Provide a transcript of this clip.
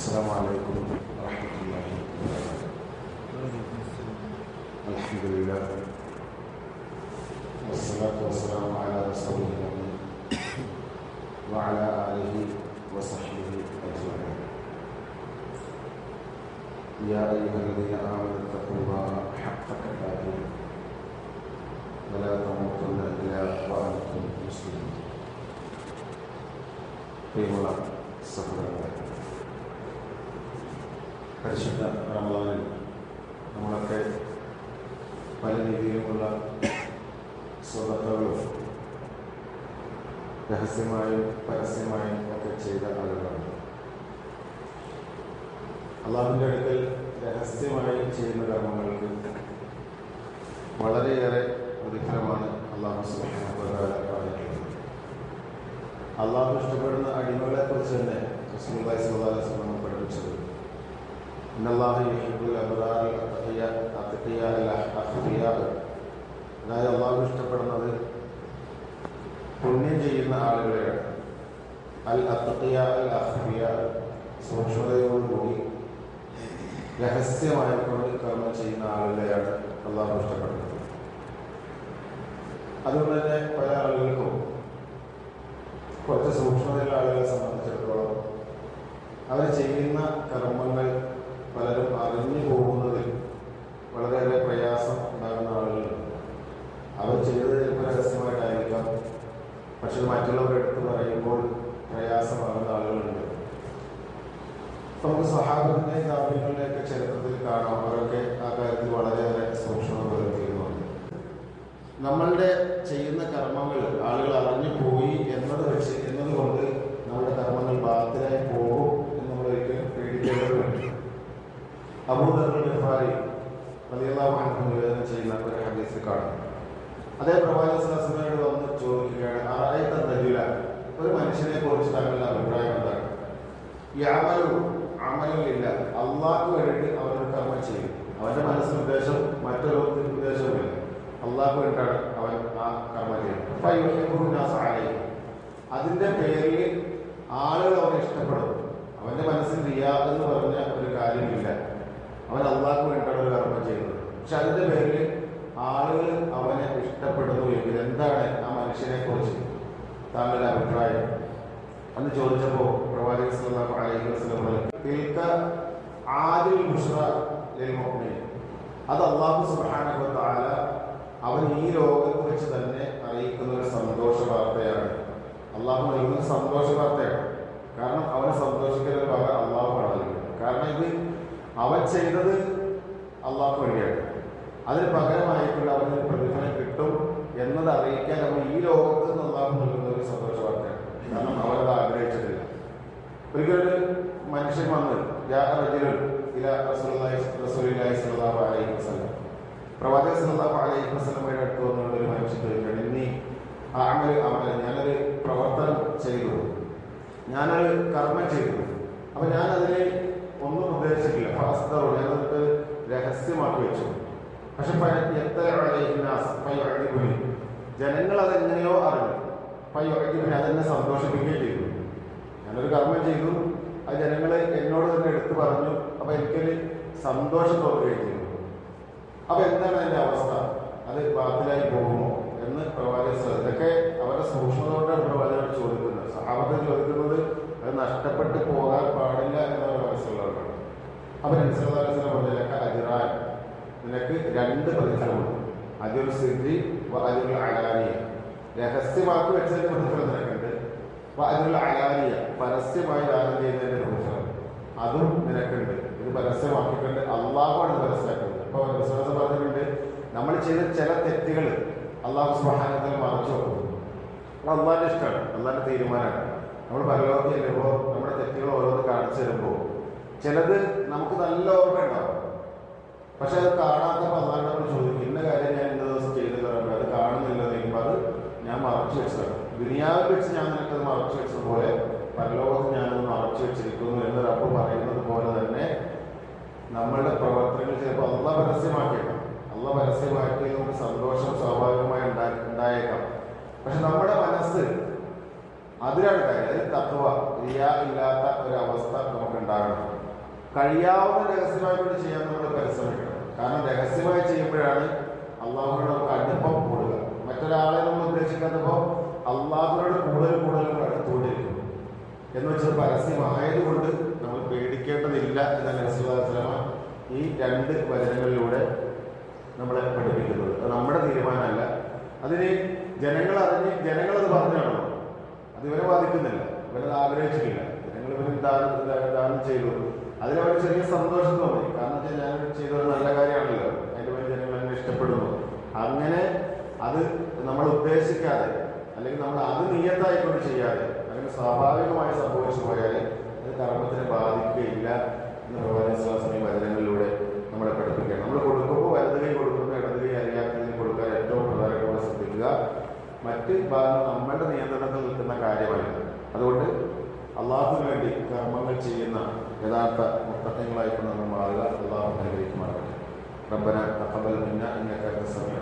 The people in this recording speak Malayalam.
السلام عليكم ورحمة الله وبركاته. الحمد لله والصلاة والسلام على رسول الله وعلى آله وصحبه أجمعين. يا أيها الذين آمنوا اتقوا الله حق تقاته. ولا تموتن إلا وأنتم مسلمون. قيم الله. പരിശുദ്ധ റമദാനിൽ നമ്മളൊക്കെ പല രീതിയിലുമുള്ള സ്വതത്വങ്ങളും രഹസ്യമായും പരസ്യമായും ഒക്കെ ചെയ്ത ആളുകളാണ്. അള്ളാഹുവിന്റെ അടുക്കൽ രഹസ്യമായി ചെയ്യുന്ന കർമ്മങ്ങൾക്ക് വളരെയേറെ പ്രതിഫലമാണ് അള്ളാഹു പറഞ്ഞിട്ടുള്ളത് അള്ളാഹു ഇഷ്ടപ്പെടുന്ന അടിമകളെ കുറിച്ച് തന്നെ സ്വല്ലല്ലാഹു അലൈഹി വസല്ലം പഠിപ്പിച്ചത് ഇന്നല്ലാഹു الله يحب അത്ഖിയ അത്ഖിയ അൽ അഖ്ഫിയ അതായത് അള്ളാഹു ഇഷ്ടപ്പെടുന്നത് പുണ്യം ചെയ്യുന്ന ആളുകളെയാണ്. അൽ അത്ഖിയ അൽ അഖ്ഫിയ സൂക്ഷ്മതയോടുകൂടി രഹസ്യമായിക്കൊണ്ട് കർമ്മം ചെയ്യുന്ന ആളുകളെയാണ് അള്ളാഹു ഇഷ്ടപ്പെടുന്നത്. അതുകൊണ്ട് തന്നെ പല ആളുകൾക്കും കുറച്ച് സൂക്ഷ്മതയുള്ള ആളുകളെ സംബന്ധിച്ചിടത്തോളം അവർ ചെയ്യുന്ന കർമ്മങ്ങൾ പലരും അറിഞ്ഞു പോകുന്നതിൽ വളരെയേറെ പ്രയാസം ഉണ്ടാകുന്ന ആളുകളുണ്ട്. അവർ ചെയ്തത് ചിലപ്പോൾ രഹസ്യമായിട്ടായിരിക്കാം. പക്ഷെ മറ്റുള്ളവർ എടുത്ത് പറയുമ്പോൾ പ്രയാസമാകുന്ന ആളുകളുണ്ട്. നമുക്ക് സഹാബത്തിന്റെ കാവ്യങ്ങളുടെയൊക്കെ ചരിത്രത്തിൽ കാണാം. അവരൊക്കെ ആ കാര്യത്തിൽ വളരെയേറെ സൂക്ഷ്മത പുലർത്തിയിരുന്നുണ്ട്. നമ്മളുടെ ചെയ്യുന്ന കർമ്മങ്ങൾ ആളുകൾ അറിഞ്ഞു പോയി എന്നത് വെച്ച് എന്നതുകൊണ്ട് നമ്മുടെ കർമ്മങ്ങൾ ബാത്തിലായി പോകും എന്ന് നമ്മൾ ഒരിക്കലും പേടിക്കേണ്ടതുണ്ട് അബൂദർഫാരി വലിയല്ലാഹു നിവേദനം ചെയ്യുന്ന ഒരു ഹദീസ് കാണും അതേ പ്രവാചകനോട് വന്ന് ചോദിക്കുകയാണ് ആറായിത്ത ദജുല ഒരു മനുഷ്യനെ കുറിച്ച് താങ്കളുടെ അഭിപ്രായം എന്താണ്? ഈ അമലു അമലില്ല അള്ളാഹു വേണ്ടി അവനൊരു കർമ്മം ചെയ്യും. അവന്റെ മനസ്സിന് ഉദ്ദേശം മറ്റൊരു ഉദ്ദേശവുമില്ല. അള്ളാഹ് വേണ്ടിയിട്ടാണ് അവൻ ആ കർമ്മം ചെയ്യുന്നത്. അതിന്റെ പേരിൽ ആളുകൾ അവനെ ഇഷ്ടപ്പെടും അവന്റെ മനസ്സിൽ റിയാദ് എന്ന് പറഞ്ഞ ഒരു കാര്യമില്ല. അവൻ അള്ളാഹു വേണ്ടിയിട്ടാണ് ഒരു കർമ്മം ചെയ്യുന്നത്. പക്ഷെ അതിന്റെ പേരിൽ ആളുകൾ അവനെ ഇഷ്ടപ്പെടുന്നു എങ്കിൽ എന്താണ് ആ മനുഷ്യനെ കുറിച്ച് താങ്കളുടെ അഭിപ്രായം? അന്ന് ചോദിച്ചപ്പോ പ്രവാചകൻ സല്ലല്ലാഹു അലൈഹി വസല്ലം തിൽക ആദിൽ ബുഷ്റ ലിൽ മുഅ്മിൻ അത് അല്ലാഹു സുബ്ഹാനഹു വ തആല അവൻ ഈ ലോകത്ത് വെച്ച് തന്നെ അറിയിക്കുന്ന ഒരു സന്തോഷ വാർത്തയാണ് അള്ളാഹു നൽകുന്ന സന്തോഷ വാർത്തയാണ് കാരണം അവനെ സന്തോഷിക്കുന്ന പകരം അള്ളാഹു നൽകുന്നത്. കാരണം ഇത് അവൻ ചെയ്തത് അതിന് പകരമായിട്ടുള്ള അവന് പ്രതിഫലം കിട്ടും എന്നത് അറിയിക്കാൻ അവൻ ഈ ലോകത്ത് നിന്ന് അള്ളാഹു നൽകുന്ന ഒരു സന്തോഷ വാർത്തയാണ് കാരണം അവരത് ആഗ്രഹിച്ചിട്ടില്ല. ഒരിക്കലും മനുഷ്യൻ വന്ന് റജുലുൻ ഇല റസൂലുള്ളാഹി സ്വല്ലല്ലാഹു അലൈഹി വസല്ലം. പ്രവാചക സല്ലല്ലാഹു അലൈഹി വസല്ലമയുടെ അടുത്ത് വന്നുകൊണ്ട് ഒരു മനുഷ്യൻ ചോദിക്കണം ഇനി അമൽ അമൽ ഞാനൊരു പ്രവർത്തനം ചെയ്തു. ഞാനൊരു കർമ്മം ചെയ്തു. അപ്പൊ ഞാൻ അതിനെ ഒന്നും ഉദ്ദേശിച്ചിട്ടില്ല ഫാസ്തോ ഞാനത് രഹസ്യമാക്കി വെച്ചു. പക്ഷെ പയ്യൊഴുകുനി ജനങ്ങൾ അതെങ്ങനെയോ അറിഞ്ഞു. പയ്യൊഴുകുനി അതെന്നെ സന്തോഷിപ്പിക്കുകയും ചെയ്തു. ഞാനൊരു കർമ്മം ചെയ്തു. അത് ജനങ്ങളെ എന്നോട് തന്നെ എടുത്തു പറഞ്ഞു. അപ്പൊ എനിക്കൊരു സന്തോഷം തോന്നുകയും ചെയ്തു. അപ്പൊ എന്താണ് അതിന്റെ അവസ്ഥ? അത് ബാത്തിലായി പോകുമോ എന്ന് പ്രവാചകൻ ഇതൊക്കെ അവരുടെ സൂക്ഷ്മതയോടാണ് പ്രവാചകർ ചോദിക്കുന്നത്. സഹാബത്തിൽ ചോദിക്കുന്നത് അത് നഷ്ടപ്പെട്ടു പോകാൻ പാടില്ല എന്നുള്ള മനസ്സിലുള്ളവരാണ്. അപ്പൊ അജിറാൻ നിനക്ക് രണ്ട് പ്രതിഫലമുണ്ട്. അജുൽ സിദ്ധി അജുൽ അലാനിയ. രഹസ്യമാക്കി വെച്ചതിന്റെ പ്രതിഫലം നിനക്കുണ്ട്. അജുൽ അലാനിയ. പരസ്യമായി ദാനം ചെയ്യുന്നതിന്റെ പ്രതിഫലം. അതും നിനക്കുണ്ട്. ഇത് പരസ്യമാക്കിക്കൊണ്ട് അള്ളാഹുമാണ് ഇപ്പൊ വിശ്വാസം പറഞ്ഞിട്ടുണ്ട് നമ്മൾ ചെയ്ത ചില തെറ്റുകൾ അള്ളാഹു സുഹാനത്തിൽ മറച്ചു വെക്കുന്നു. അത് അള്ളാഹിന്റെ ഇഷ്ടമാണ്. അള്ളാഹിന്റെ തീരുമാനമാണ്. നമ്മൾ പരലോകത്തിൽ ചെല്ലുമ്പോൾ നമ്മുടെ തെറ്റുകൾ ഓരോന്ന് കാണിച്ചു തരുമ്പോൾ ചിലത് നമുക്ക് നല്ല ഓർമ്മ ഉണ്ടാവും പക്ഷെ അത് കാണാത്ത നമ്മൾ ചോദിക്കും ഇന്ന കാര്യം ഞാൻ ഇന്ന ദിവസം ചെയ്തിട്ടുണ്ട് അത് കാണുന്നില്ല അത് ഞാൻ മറച്ചു വെച്ചതാണ്. ദുനിയാവിൽ വെച്ച് ഞാൻ നിനക്കത് മറച്ചു വെച്ചതുപോലെ പരലോകത്ത് ഞാനത് മറച്ചു വെച്ചിരിക്കുന്നു എന്ന് റബ്ബ് പറയുന്നത് പോലെ തന്നെ നമ്മളുടെ പ്രവർത്തനങ്ങൾ ചിലപ്പോൾ അല്ല പരസ്യമാക്കിയേക്കാം. അല്ല പരസ്യമാക്കി നമുക്ക് സന്തോഷം സ്വാഭാവികമായി ഉണ്ടായേക്കാം. പക്ഷെ നമ്മുടെ മനസ്സ് അതിലാണ് കാര്യം. അതിൽ തത്വ ക്രിയാ ഇല്ലാത്ത ഒരു അവസ്ഥ നമുക്ക് ഉണ്ടാകണം. കഴിയാവുന്ന രഹസ്യമായിട്ട് ചെയ്യാൻ നമ്മൾ പരിശ്രമിക്കണം. കാരണം രഹസ്യമായി ചെയ്യുമ്പോഴാണ് അള്ളാഹുവിനോട് നമുക്ക് അടുപ്പം കൂടുക. മറ്റൊരാളെ നമ്മൾ ഉദ്ദേശിക്കാത്തപ്പോൾ അള്ളാഹുവിനോട് കൂടുതൽ കൂടുതൽ അടുത്തുകൊണ്ടിരിക്കും. എന്ന് വെച്ചാൽ പരസ്യമായതുകൊണ്ട് നമ്മൾ പേടിക്കേണ്ടതില്ല എന്ന നരസിംഹ ഈ രണ്ട് വചനങ്ങളിലൂടെ നമ്മളെ പഠിപ്പിക്കുന്നത്. അത് നമ്മുടെ തീരുമാനമല്ല. അതിന് ജനങ്ങൾ അറിഞ്ഞ് ജനങ്ങളത് പറഞ്ഞാണോ? അത് ഇവരെ ബാധിക്കുന്നില്ല. ഇവരത് ആഗ്രഹിച്ചിട്ടില്ല. ജനങ്ങൾ ഇവരും ദാനം ദാനം ചെയ്തു. അതിലവർ ചെറിയ സന്തോഷം തോന്നി. കാരണം ഞാൻ ചെയ്തൊരു നല്ല കാര്യമാണല്ലോ. അതിന്റെ വഴി ജനങ്ങൾ എന്നെ ഇഷ്ടപ്പെടുന്നു. അങ്ങനെ അത് നമ്മൾ ഉദ്ദേശിക്കാതെ അല്ലെങ്കിൽ നമ്മൾ അത് നിയത്തായിക്കൊണ്ട് ചെയ്യാതെ അങ്ങനെ സ്വാഭാവികമായി സംഭവിച്ചു പോയാൽ അത് കർമ്മത്തിനെ ബാധിക്കുകയില്ല എന്ന് ഈ വചനങ്ങളിലൂടെ നമ്മളെ പഠിപ്പിക്കുകയാണ്. നമ്മൾ കൊടുക്കുമ്പോൾ വലത് കൈ കൊടുക്കുമ്പോൾ അറിയാത്തതിന് കൊടുക്കാൻ ഏറ്റവും പ്രധാനപ്പെട്ട ശ്രദ്ധിക്കുക. മറ്റ് ഭാഗങ്ങൾ നമ്മളുടെ നിയന്ത്രണത്തിൽ നിൽക്കുന്ന കാര്യമല്ല. അതുകൊണ്ട് അള്ളാഹുവിന് വേണ്ടി കർമ്മങ്ങൾ ചെയ്യുന്ന യഥാർത്ഥ മുത്തങ്ങളായിക്കൊണ്ട് നമ്മൾ മാറുക അള്ളാഹു അനുഗ്രഹിക്കുമാറാകട്ടെ ربنا تقبل منا انك انت السميع